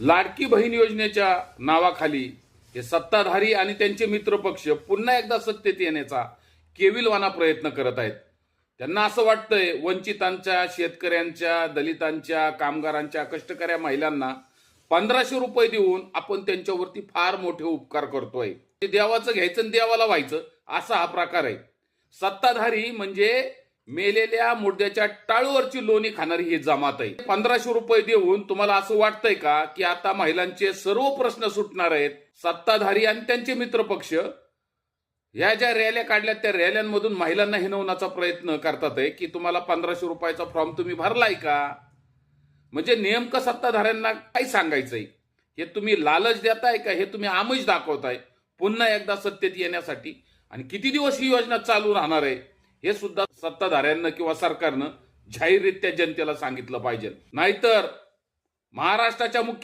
लाडकी बहीण योजनेच्या नावाखाली हे सत्ताधारी आणि त्यांचे मित्रपक्ष पुन्हा एकदा सत्तेत येण्याचा केविलवाना प्रयत्न करत आहेत. त्यांना असं वाटतंय वंचितांच्या शेतकऱ्यांच्या दलितांच्या कामगारांच्या कष्टकऱ्या महिलांना पंधराशे रुपये देऊन आपण त्यांच्यावरती फार मोठे उपकार करतोय. ते देवाचं घ्यायचं आणि देवाला व्हायचं असा हा प्रकार आहे. सत्ताधारी म्हणजे मेलेल्या मुद्द्याच्या टाळूवरची लोणी खाणारी ही जमात आहे. पंधराशे रुपये देऊन तुम्हाला असं वाटतंय का की आता महिलांचे सर्व प्रश्न सुटणार आहेत? सत्ताधारी आणि त्यांचे मित्रपक्ष? या ज्या रॅल्या काढल्या त्या रॅल्यांमधून महिलांना हिनवण्याचा प्रयत्न करतात आहे की तुम्हाला पंधराशे रुपयाचा फॉर्म तुम्ही भरलाय का? म्हणजे नेमकं सत्ताधाऱ्यांना काय सांगायचंय? हे तुम्ही लालच देताय का? हे तुम्ही आमिष दाखवताय? पुन्हा एकदा सत्तेत येण्यासाठी. आणि किती दिवस ही योजना चालू राहणार आहे? हे सुद्धा सत्ताधाऱ्यांना किंवा सरकारनं जाहीररित्या जनतेला सांगितलं पाहिजे. नाहीतर महाराष्ट्राच्या मुख्य